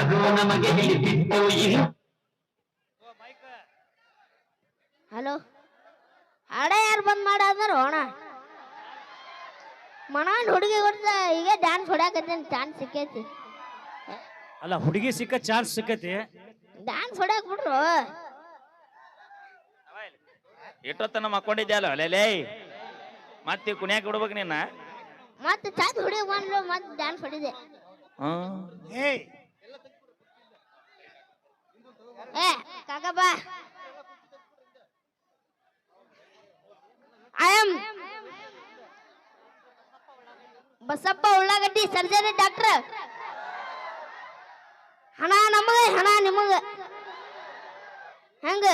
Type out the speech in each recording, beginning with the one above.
ಅದು ನಮಗೆ ಇನ್ನು ಹಲೋ? ಹಾಡ ಯಾರು ಬಂದ್ ಮಾಡಾದ್ರು ಅಣ್ಣ ಮನಾನ್ ಹುಡುಗಿ ಕೊಡ್ತ ಈಗ ಡ್ಯಾನ್ಸ್ ಹೊಡ್ಯಾಕತ್ತೀನಿ ಚಾನ್ಸ್ ಸಿಕ್ಕೈತಿ. ಅಲ್ಲ ಹುಡುಗಿ ಸಿಕ್ಕ ಚಾನ್ಸ್ ಸಿಕ್ಕೈತಿ. ಡ್ಯಾನ್ಸ್ ಹೊಡ್ಯಾಕ್ ಬಿಡ್ರು ಇಟ್ಟೊತ್ತನ ಮಕ್ಕೊಂಡಿದ್ದೆ ಅಲ್ಲ ಅಲ್ಲೇ ಮತ್ತೆ ಕುಣಿಯಾಕ ಬಿಡ್ಬೇಕು ನಿನ್ನ? ಮತ್ತೆ ಚಾನ್ಸ್ ಹುಡುಗಿ ಬಂದ್ರು ಮತ್ತೆ ಡ್ಯಾನ್ಸ್ ಹೊಡಿದೆ. ಹ್ಮ್ ಏಯ್ ಏ ಕಾಕ ಬಾ ಐ ಆಮ್ ಬಸಪ್ಪ ಉಳ್ಳಾಗಡ್ಡಿ ಸರ್ಜರಿ ಡಾಕ್ಟರ್ ಹಣ ನಮಗ ಹಣ ನಿಮಗ. ಹೆಂಗ?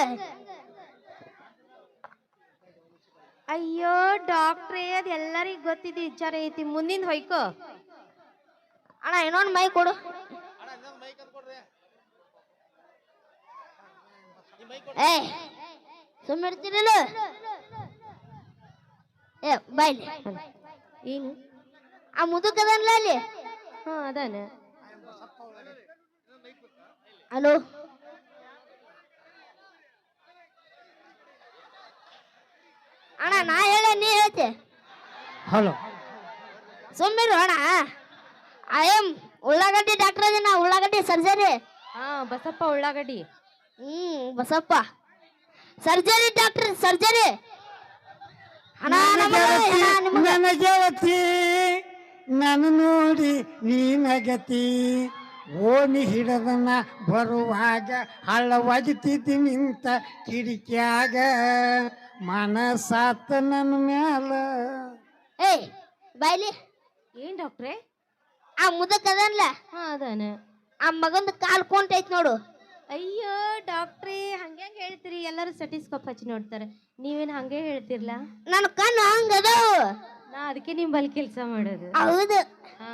ಅಯ್ಯೋ ಡಾಕ್ಟ್ರೇ ಅದು ಎಲ್ಲರಿಗೂ ಗೊತ್ತಿದ್ದ ವಿಚಾರ ಐತಿ ಮುಂದಿನ ಹೊಯ್ಕೋ. ಅಣ್ಣ ಇನ್ನೊಂದು ಮೈ ಕೊಡು. ಏ ಸುಮ್ಮಿರ್ತೀರಲ್ಲ ಏ ಬಾಯ್ಲಿ ಏನು? ಆ ಮುದುಕದನ್ಲ ಅಲ್ಲಿ? ಹಾ ಅದಾನ. ಹಲೋ? ಅಣ್ಣ ನಾ ಹೇಳ ನೀ ಹೇಳ್ತೆ? ಹಲೋ. ಸುಮ್ಮಿರು ಅಣ್ಣ. ಐ ಎಂ ಉಳ್ಳಾಗಡ್ಡಿ ಡಾಕ್ಟರ್ ಅದೀನ ಉಳ್ಳಾಗಡ್ಡಿ ಸರ್ಜರಿ. ಹಾ ಬಸಪ್ಪ ಉಳ್ಳಾಗಡ್ಡಿ. ಹ್ಮ್ ಬಸಪ್ಪ. Surgery doctor surgery. ಗೆಳತಿ ನಾನು ನೋಡಿ ನೀನಗತಿ ಓಣಿ ಹಿಡದನ ಬರುವಾಗ ಹಳ್ಳವಾಗುತ್ತಿದ್ದಿ ನಿಂತ ಕಿಡಿಕ್ಯಾಗ ಮನಸಾತ ನನ್ನ ಮ್ಯಾಲ. ಏಯ್ ಬಾಯ್ಲಿ. ಏನ್ ಡಾಕ್ಟ್ರೆ? ಆ ಮುದಕ್ ಅದನ್ಲ? ಹಾ ಅದಾನ. ಆ ಮಗಂದು ಕಾಲ್ ಕೊಂಟೈತ್ ನೋಡು. ಅಯ್ಯೋ ಡಾಕ್ಟ್ರೇ ಹಂಗೇಂಗೆ ಹೇಳ್ತೀರಿ? ಎಲ್ಲರೂ ಸೆಟಿಸ್ಕೋಪ್ ಹಚ್ಚಿ ನೋಡ್ತಾರೆ. ನೀವೇನು ಹಂಗೆ ಹೇಳ್ತಿರ್ಲ? ನನ್ನ ಕಣ್ಣು ಹಂಗದ ನಾ ಅದಕ್ಕೆ ನಿಮ್ಮ ಬಲ್ ಕೆಲಸ ಮಾಡೋದು. ಹೌದು. ಹಾ.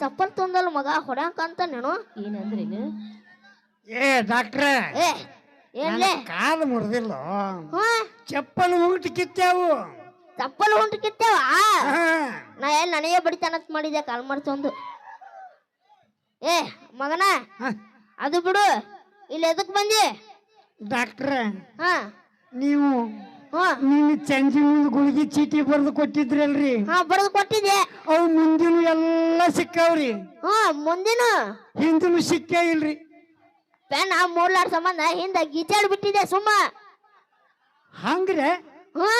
ಚಪ್ಪಲ್ ತೊಂದಲ್ ಮಗ ಹೊಡ್ಯಾಂಕಂತ ನೀನು ಏನಂದ್ರೇನು? ಏ ಡಾಕ್ಟ್ರ ಏ ಏನ್ಲೇ? ಕಾಲು ಮುರಿದಿಲ್ಲ? ಹಾ ಚಪ್ಪಲ್ ಉಂಟು ಕಿತ್ತಾವು. ಚಪ್ಪಲ್ ಉಂಟು ಕಿತ್ತೇವ? ಹಾ. ನಾ ಎಲ್ಲಿ ನನಗೆ ಬಡಿತಾನತ್ ಮಾಡಿದೆ ಕಾಲ್ ಮರ್ತೊಂದು ಏ ಮಗನ ಹಾ. ಅದು ಬಿಡು. ಇಲ್ಲಿ ಎದಕ್ ಬಂದಿ? ಡಾಕ್ಟ್ರ ಹಾ. ನೀವು ಹಾ. ನಿನ್ನ ಚಂಜಿ ಮುಂದೆ ಗುಳಿಗೆ ಚೀಟಿ ಬರೆದು ಕೊಟ್ಟಿದ್ರಲ್ರಿ? ಹಾ ಬರೆದು ಕೊಟ್ಟಿದೆ ಅವು ಮುಂದಿನ ಎಲ್ಲ ಸಿಕ್ಕಾವ್ರಿ. ಹಾ ಮುಂದಿನ? ಹಿಂದಿನ ಸಿಕ್ಕೇ ಇಲ್ರಿ. ಪೆನ್ ಆ ಮೂರ್ಲಾರ್ ಸಂಬಂಧ ಹಿಂದ ಗೀಚಾಡ್ ಬಿಟ್ಟಿದೆ ಸುಮ್ಮ. ಹಂಗ್ರೆ? ಹಾ.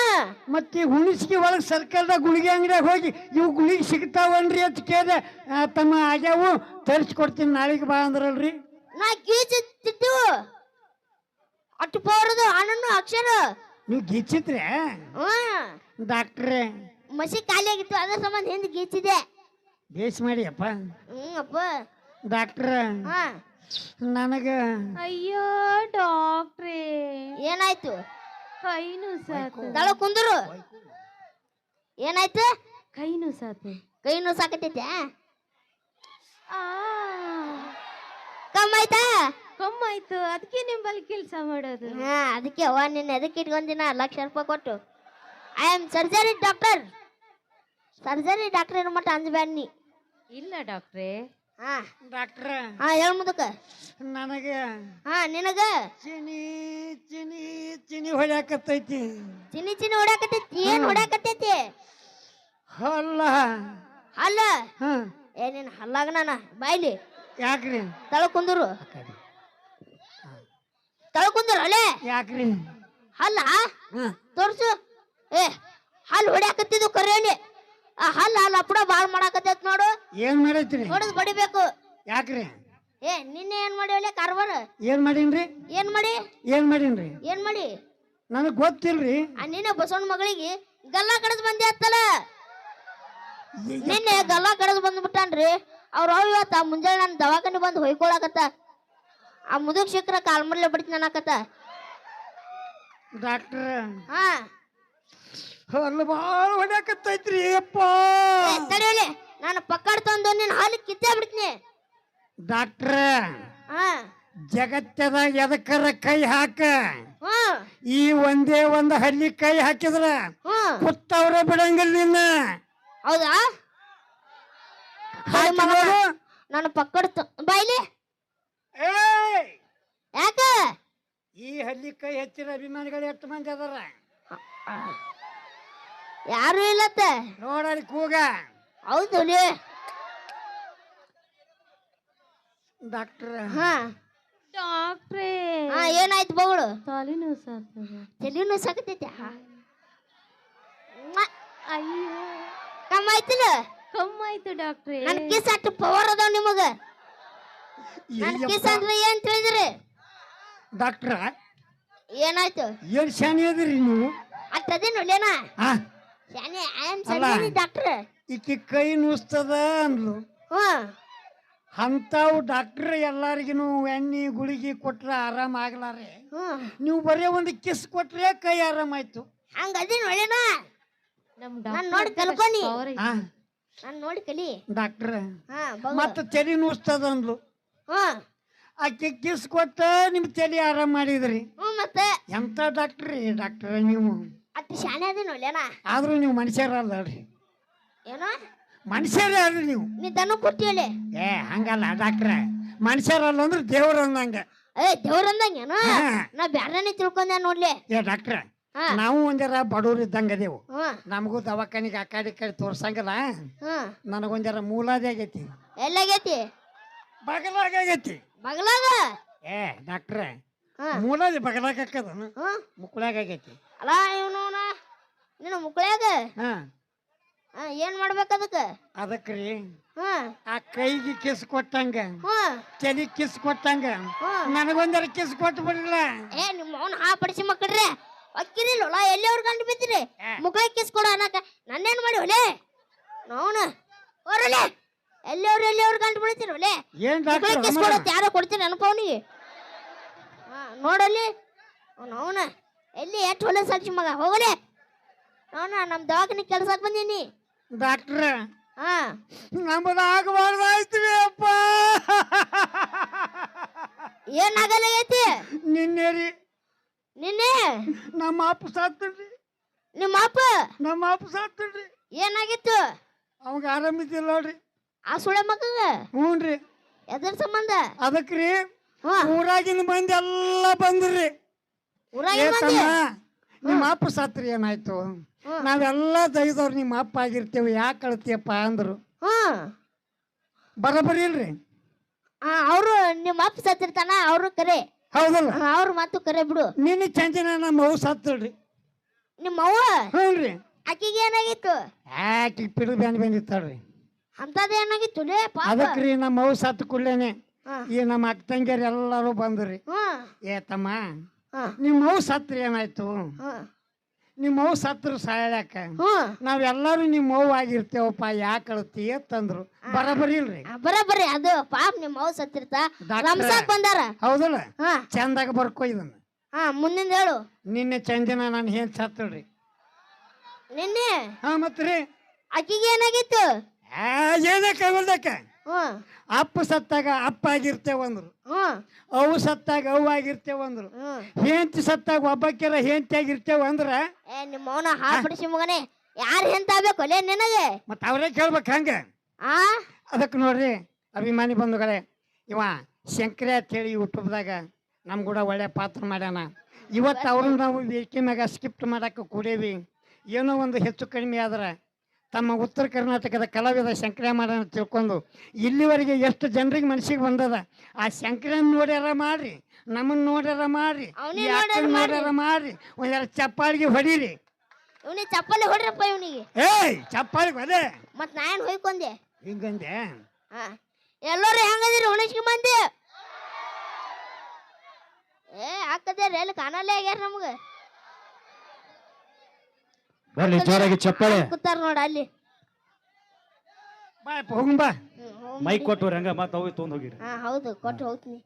ಮತ್ತೆ ಹುಣಸಿಗೆ ಒಳಗೆ ಸರ್ಕಾರದ ಗುಳಿಗೆ ಅಂಗಡಿಯಾಗ ಹೋಗಿ ಇವು ಗುಳಿಗೆ ಸಿಗ್ತಾವನ್ರಿ ಅಂತ ಕೇಳಿದೆ ಆ, ತಮ್ಮ ಆಗ್ಯಾವು ತರಿಸ್ಕೊಡ್ತೀನಿ ನಾಳೆಗೆ ಬಾ ಅಂದ್ರಲ್ರಿ. ನಾ ಗೀಚಿತ್ತು ಅಟ್ಟು ಪೋರದು ಹಣ್ಣನ್ನು ಅಕ್ಷರ. ನೀವು ಗೀಚಿದ್ರೆ? ಹ್ಮ್ ಡಾಕ್ಟ್ರೇ. ಮಸಿ ಖಾಲಿ ಆಗಿತ್ತು ಅದ್ರ ಸಂಬಂಧ ಹಿಂದೆ ಗೀಚಿದೆ. ಬೇಸ್ ಮಾಡಿ ಅಪ್ಪ. ಹ್ಮ್ ಅಪ್ಪ. ಡಾಕ್ಟ್ರ. ಹಾ. ನನಗ ಅಯ್ಯೋ ಡಾಕ್ಟ್ರೇ. ಏನಾಯ್ತು? ಕೈನು ಸಾಕು ದಳ ಕುಂದರು. ಏನಾಯ್ತು? ಕೈನು ಸಾಕು ಕೈ ಸಾಕತೈತೆ ಆ. ಕಮ್ಮಾಯ್ತಾ ಕಮ್ಮಾಯ್ತು. ಅದಕ್ಕೆ ನಿಂಬಲ್ಲಿ ಕೆಲಸ ಮಾಡೋದು. ಹಾ ಅದಕ್ಕೆ ಅವ್ವ ನಿನ್ನ ಎದಕ್ಕೆ ಇಟ್ಕೊಂದಿನ ಲಕ್ಷ ರೂಪಾಯಿ ಕೊಟ್ಟು? I am surgery doctor surgery doctor ಏನು ಮಟ್ಟ ಅಂಜಬೇಡ ನೀ ಇಲ್ಲ ಡಾಕ್ಟ್ರೇ. ಹಾ. ಡಾಕ್ಟ್ರ. ಹಾ ಹೇಳ ಮುದಕ. ನನಗೆ ಹಾ ನಿನಗ? ಚಿನಿ ಚಿನಿ ಚಿನಿ ಹೊಡ್ಯಾಕತ್ತೈತಿ. ಚಿನಿ ಚಿನಿ ಹೊಡ್ಯಾಕತ್ತೈತಿ? ಏನ್ ಹೊಡ್ಯಾಕತ್ತೈತಿ? ಹಲ್ಲ. ಅಲ್ಲ ಹಾ ಏ ನಿನ್ ಹಲ್ಲಾಗ ನಾನ? ಬಾಯ್ಲಿ. ಯಾಕ್ರಿ? ತಳ ಕುಂದ್ರು. ತಳ ಕುಂದ್ರು ಅಲ್ಲೇ ಯಾಕ್ರಿ? ಹಲ್ಲ ತೋರ್ಸು. ಏ ಹಲ್ಲು ಹೊಡ್ಯಾಕತ್ತಿದ್ದು ಕರೇನಿ ಆ ಹಲ್ಲು ಹಲ್ಲ ಅಪ್ಪಡ ಬಾಳ್ ಮಾಡಾಕತ್ತೈತ್ ನೋಡು. ಏನ್ ಮಾಡೈತ್ರಿ? ಹೊಡೆದ್ ಬಡಿಬೇಕು. ಯಾಕ್ರಿ? ಏ ನಿನ್ನೆ ಏನ್ ಮಾಡಿ ಕಾರ್ಬಾರ ಏನ್ ಮಾಡೀನ್ರಿ? ಏನ್ ಮಾಡಿ? ಏನ್ ಮಾಡೀನ್ರಿ? ಏನ್ ಮಾಡಿ? ನನಗ್ ಗೊತ್ತಿಲ್ರಿ. ಆ ನಿನ್ನೆ ಬಸವಣ್ಣ ಮಗಳಿಗೆ ಗಲ್ಲ ಕಡದ್ ಬಂದೆ ಅತ್ತಲ್ಲ. ನಿನ್ನೆ ಗಲ್ಲ ಕಡದ್ ಬಂದ್ಬಿಟ್ಟಾನ್ರಿ. ಅವ್ರ ಅವತ್ತ ಇವತ್ತ ಮುಂಜಾನೆ ನಾನು ದವಾಖಾನೆ ಬಂದು ಹೊಯ್ಕೊಳಕತ್ತ? ಆ ಮುದುಕ್ ಶಿಖರ ಕಾಲ್ಮರ್ಲೆ ಬಿಡ್ತೀನಿ ಅನ್ನಕತ್ತ ಡಾಕ್ಟ್ರ. ಹಾ. ಅಲ್ಲ ಭಾಳ ಹೊಡ್ಯಾಕತ್ತೈತ್ರಿ ಅಪ್ಪ ಏ, ನಾನು ಪಕ್ಕಡ್ ತಂದು ನಿನ್ನ ಹಾಲು ಕಿತ್ತೇ ಬಿಡ್ತೀನಿ. ಡಾಕ್ಟ್ರ. ಹಾ. ಜಗತ್ತದಾಗ ಎದಕ್ಕರ ಕೈ ಹಾಕ? ಈ ಒಂದೇ ಒಂದು ಹಳ್ಳಿ ಕೈ ಹಾಕಿದ್ರ ಹ್ಮ್. ಕುತ್ತವ್ರ ಬಿಡಂಗಿಲ್ಲ ನಿನ್ನ. ಹೌದಾ? ನನ್ನ ಪಕ್ಕಡ ಬಾಯ್ಲಿ ಯಾಕೆ ಯಾಕ? ಈ ಹಳ್ಳಿ ಕೈ ಹೆಚ್ಚಿನ ಅಭಿಮಾನಿಗಳು ಎಷ್ಟು ಮಂದಿ ಅದಾರ? ಯಾರು ಇಲ್ಲತ್ತ ನೋಡಲಿ ಕೂಗ. ಹೌದು ನೀ ಡಾಕ್ಟರ್. ಹಾ. ಡಾಕ್ಟ್ರೇ. ಹಾ ಏನಾಯ್ತು ಬಗಳು? ತಲೆನೋವು ಸಾಕ್ತದ ತಲೆನೋವು ಸಾಕತೈತೆ ಅಯ್ಯೋ. ಕಮ್ಮ ಆಯ್ತಿಲ್ಲ? ಕಮ್ಮಾಯ್ತು ಡಾಕ್ಟ್ರೇ. ನನ್ ಕಿಸ್ ಅಷ್ಟು ಪವರ್ ಅದಾವ ನಿಮಗ? ನನ್ ಕಿಸ್ ಅಂದ್ರೆ ಏನ್ ತಿಳಿದ್ರಿ? ಡಾಕ್ಟ್ರ ಏನಾಯ್ತು? ಏನ್ ಶಾನಿ ಅದಿರಿ ನೀವು? ಅಟ್ಟದೇನು ನೋಡ್ಲೇನ? ಆ ಶಾನೆ ಐ ಆಮ್ ಅಲ್ಲ. Surgery doctor? ಈಕಿ ಕೈ ನುಸ್ತದ ಅಂದ್ಲು. ಹ್ಮ್. ಅಂತಾವು ಡಾಕ್ಟ್ರ್ ಎಲ್ಲಾರಿಗೂ ಎಣ್ಣೆ ಗುಳಿಗೆ ಕೊಟ್ರೆ ಆರಾಮ ಆಗ್ಲಾರೆ. ಹ್ಮ್. ನೀವು ಬರೀ ಒಂದು ಕಿಸ್ ಕೊಟ್ರೆ ಕೈ ಆರಾಮಾಯ್ತು ಆಯ್ತು. ಅದೇನು ಒಳ್ಳೆನಾ ನಮ್ ನಾನ್ ನೋಡಿ ಕಲ್ಕೊನಿ. ಆ ನಾನ್ ನೋಡಿ ಕಲಿ. ಡಾಕ್ಟ್ರ ಹಾ ಮತ್ತೆ ತಲೆ ನುಸ್ತದ ಅಂದ್ಲು ಹಾ. ಆಕೆ ಕಿಸ್ ಕೊಟ್ಟ ನಿಮ್ ತಲೆ ಆರಾಮ್ ಮಾಡಿದ್ರಿ. ಹ್ಮ್ ಮತ್ತೆ? ಎಂತ ಡಾಕ್ಟ್ರಿ ಡಾಕ್ಟ್ರ ನೀವು? ಅಟ್ಟು ಶಾನೆ ಅದೇನು ನೋಡ್ಲೇನ ಆದ್ರೂ ನೀವು ಮನುಷ್ಯರಲ್ರಿ ಏನೋ? ಮನುಷ್ಯರೇ ಅಲ್ರಿ ನೀವು. ನೀ ದನ ಕೊಟ್ಟಿಯಲೆ ಏ ಹಂಗಲ್ಲ ಡಾಕ್ಟ್ರ. ಮನುಷ್ಯರಲ್ಲ ಅಂದ್ರೆ ದೇವ್ರ ಅಂದಂಗ. ಏ ದೇವ್ರ ಅಂದಂಗೇನು? ಹಾ. ನಾ ಬ್ಯಾರನೇ ತಿಳ್ಕೊಂಡೆ ನೋಡ್ಲಿ. ಏ ಡಾಕ್ಟ್ರ ನಾವು ಒಂದರ ಬಡವ್ರು ಇದ್ದಂಗ ಅದೇವು ನಮಗೂ ದವಾಖಾನಿಗೆ ಆ ಕಡೆ ಈ ಕಡೆ ತೋರ್ಸಂಗಿಲ್ಲ? ಹ್ಮ್ ನನಗೊಂದರ ಮೂಲಾದಿ ಆಗೈತಿ. ಎಲ್ಲಾಗೈತಿ? ಬಗಲಾಗ ಆಗೈತಿ. ಬಗಲಾಗ? ಏ ಡಾಕ್ಟ್ರ ಮೂಲಾದಿ ಬಗಲಾಗ ಹಾಕದ ಮುಕ್ಕಳಾಗ ಆಗೈತಿ. ಅಲ್ಲ ಇವನು ನಿನ್ನ ಮುಕ್ಕಳಾಗ ಏನ್ ಮಾಡ್ಬೇಕು ಅದಕ್ಕೆ? ಅದಕ್ರಿ ಆ ಕೈಗೆ ಕಿಸ್ ಕೊಟ್ಟಂಗ ತಲೆ ಕಿಸ್ ಕೊಟ್ಟಂಗ ನನಗೊಂದರ ಕಿಸ್ ಕೊಟ್ಟು ಬಿಡಲ್ಲ ಏ ನಿಮ್ಮ ಅವನ್ ಹಾ ಪಡಿಸಿ ಮಕ್ಕಳ್ರೆ ಅಕ್ಕಿರಿಲ್ಲ ಎಲ್ಲಿ ಅವ್ರ ಗಂಟು ಬಿದ್ದಿರಿ? ಮುಖ ಮುಕ್ಕಳ ಕಿಸ್ ಕೊಡು ಅನ್ನಕ. ನನ್ನೇನ್ ಮಾಡಿ ಹೊಲೆ ನೋನ ಹೊರಲೆ. ಎಲ್ಲಿ ಅವ್ರು ಎಲ್ಲಿ ಅವ್ರ ಗಂಟು ಬಿಡ್ತೀರಿ ಹೊಲೆ ಏನ್ ಮುಕ್ಕಳ ಡಾಕ್ಟ್ರ ಯಾರೋ ಕೊಡ್ತೀನಿ ಅನ್ಕೋನಿಗೆ ನೋಡಲ್ಲಿ. ಅವನ ಎಲ್ಲಿ ಎಷ್ಟು ಹೊಲೆ ಸಾಕ್ಷಿ ಮಗ? ಹೋಗಲೆ. ನೋಣ ನಮ್ಮ ದವಾಖಾನೆ ಕೆಲ್ಸಕ್ಕೆ ಬಂದೀನಿ. ಡಾಕ್ಟ್ರ ಹಾ. ನಮ್ಮದು ಆಗಬಾರ್ದಾಯ್ತ್ರಿ ಅಪ್ಪ. ಏನಾಗಲ್ಲ ಐತಿ ನಿನ್ನೆ ರೀ ನಿನ್ನೆ? ನಮ್ಮ ಅಪ್ಪ ಸಾತ್ರಿ ನಿಮ್ಮ ಅಪ್ಪ? ನಮ್ಮ ಅಪ್ಪ ಸಾತ್ರಿ ಏನಾಗಿತ್ತು? ಅವಾಗ ಆರಾಮಿದ್ದಿಲ್ಲ ನೋಡ್ರಿ. ಆ ಸುಳೆ ಮಕ್ಕಗ ಹ್ಞೂ ರೀ. ಎದ್ರ ಸಂಬಂಧ? ಅದಕ್ರಿ ಹಾ. ಊರಾಗಿನ ಮಂದಿ ಎಲ್ಲ ಬಂದ್ರಿ. ಊರಾಗ ಏ ತಮ್ಮ ನಿಮ್ಮ ಅಪ್ಪ ಸತ್ರಿ ಏನಾಯ್ತು. ನಾವೆಲ್ಲ ದೈದವ್ರು ನಿಮ್ಮ ಅಪ್ಪ ಆಗಿರ್ತೇವೆ ಯಾಕೆ ಕಳ್ತೀಯಪ್ಪ ಅಂದ್ರು. ಹ್ಮ್ ಬರೋಬ್ಬರಿ ಇಲ್ರಿ. ಅವರು ನಿಮ್ಮ ಅಪ್ಪ ಸತ್ತಿರ್ತಾನ ಅವರು ಕರೆ. ಹೌದಲ್ಲ? ಅವ್ರ ಅವ್ರು ಮಾತು ಕರೆ ಬಿಡು. ನಿನ್ನ ಚಂಚನ ನಮ್ಮ ಅವ್ವ ಸತ್ತಳ್ರಿ. ನಿಮ್ಮ ಅವ್ವ? ಹ್ಞೂ ರೀ ಆಕಿಗೆ ಏನಾಗಿತ್ತು? ಯಾಕೆ ಪಿಡಿದು ಬ್ಯಾನ್ ಬಂದಿತ್ತಾಳ್ರಿ ಅಂತದ ಏನಾಗಿತ್ತು ಲೇ ಪಾಪ? ಅದಕ್ರಿ ನಮ್ಮ ಅವ್ವ ಸತ್ತು ಕುಳ್ಳೇನೆ ಹಾ. ಈ ನಮ್ಮ ಅಕ್ಕ ತಂಗಿಯರು ಎಲ್ಲರೂ ಬಂದ್ರಿ. ಹ್ಮ್ ಏ ತಮ್ಮ ನಿಮ್ಮ ಅವ್ವ ಸತ್ರಿ ಏನಾಯ್ತು? ನಿಮ್ಮ ಅವ್ ಸತ್ರು ಸಾಯಳಕ ಹ್ಮ್ ನಾವೆಲ್ಲರೂ ನಿಮ್ಮ ಅವ್ವ ಆಗಿರ್ತೇವಪ್ಪ ಯಾಕೆ ಅಳ್ತಿ ಅಂತಂದ್ರು. ಬರಬರಿ ಇಲ್ರಿ ಬರಬರಿ ಅದು ಪಾಪ ನಿಮ್ಮ ಅವ್ವ ಸತ್ತಿರ್ತಾ. ಡಾಕ್ಟ್ರ. ರಂಸಾಕ್ ಬಂದಾರ? ಹೌದಲ್ಲ? ಹಾ. ಚಂದಾಗ ಬರ್ಕೋ ಇದನ್ನ. ಹಾ ಮುಂದಿಂದ ಹೇಳು. ನಿನ್ನೆ ಚಂದಿನ ನಾನು ಏನ್ ಸತ್ತಳ್ರಿ? ನಿನ್ನೆ? ಹಾ ಮತ್ರಿ ಆಕಿಗೆ ಏನಾಗಿತ್ತು? ಏನಕ್ಕ ಹ್ಮ್ ಅಪ್ಪ ಸತ್ತಾಗ ಅಪ್ಪ ಆಗಿರ್ತೇವಂದ್ರು. ಅವು ಸತ್ತಾಗ ಅವು ಆಗಿರ್ತೇವಂದ್ರು. ಹೆಂಡತಿ ಸತ್ತಾಗ ಒಬ್ಬಕ್ಕೆಲ್ಲ ಹೆಂಡತಿ ಆಗಿರ್ತೇವ ಅಂದ್ರ ಏ ನಿಮ್ಮ ಅವನ ಹಾ ಪಡಿಸಿ ಮಗನೇ. ಯಾರು ಹೆಂತ ಆಗ್ಬೇಕು ಅಲ್ಲೇ ನಿನಗೆ? ಮತ್ತ ಅವರೇ ಕೇಳ್ಬೇಕು ಹಂಗ. ಆ? ಅದಕ್ಕೆ ನೋಡ್ರಿ ಅಭಿಮಾನಿ ಬಂಧುಗಳೇ ಇವ ಶಂಕರ ಅಂತೇಳಿ ಯೂಟ್ಯೂಬ್ದಾಗ ನಮ್ಮ ಕೂಡ ಒಳ್ಳೆ ಪಾತ್ರ ಮಾಡ್ಯಾನ. ಇವತ್ತು ಅವ್ರನ್ನ ನಾವು ವೇದಿಕೆ ಮ್ಯಾಗ ಸ್ಕಿಪ್ಟ್ ಮಾಡಕ್ಕೆ ಕೂಡೇವಿ. ಏನೋ ಒಂದು ಹೆಚ್ಚು ಕಡಿಮೆ ಆದ್ರೆ ತಮ್ಮ ಉತ್ತರ ಕರ್ನಾಟಕದ ಕಲಾವಿದ ಶಂಕರ ಮಾಡ್ಯಾನ ತಿಳ್ಕೊಂಡು ಇಲ್ಲಿವರೆಗೆ ಎಷ್ಟು ಜನರಿಗೆ ಮನಸ್ಸಿಗೆ ಬಂದದ? ಆ ಶಂಕರನ್ ನೋಡ್ಯಾರ ಮಾಡ್ರಿ ನಮ್ಮನ್ನ ನೋಡ್ಯಾರ ಮಾಡ್ರಿ ಅವ್ನೇ ಈ ಅಕ್ಕನ್ ನೋಡ್ಯಾರ ಮಾಡ್ರಿ ಒಂದೆರಡು ಚಪ್ಪಾಳಿಗೆ ಹೊಡೀರಿ. ಇವನಿಗೆ ಚಪ್ಪಲಿ ಹೊಡ್ರಪ್ಪ ಇವನಿಗೆ. ಏಯ್ ಚಪ್ಪಾಳಿಗೆ ಹೊಡೆ. ಮತ್ ನಾ ಏನ್ ಹೋಯ್ಕೊಂಡೆ? ಹಿಂಗಂದೆ? ಹಾ. ಎಲ್ಲರೂ ಹೆಂಗದಿರಿ ಹುಣಸ್ಕಿ ಮಂದಿ ಏ ಹಾಕದೇರಿ ಎಲ್ಲಿ ಕಾಣಲ್ಲೇ ಆಗ್ಯಾರ ನಮ್ಗ. ಬರ್ಲಿ ಜೋರಾಗಿ ಚಪ್ಪಾಳೆ. ಕೂತಾರ ನೋಡ ಅಲ್ಲಿ. ಬಾ. ಮೈ ಮೈಕ್ ಕೊಟ್ಟು ರಂಗ ಮತ್ತೆ ಹೋಗಿ ತೊಗೊಂಡು ಹೋಗಿರಿ. ಹಾ ಹೌದು ಕೊಟ್ಟು ಹೋಗ್ತೀನಿ.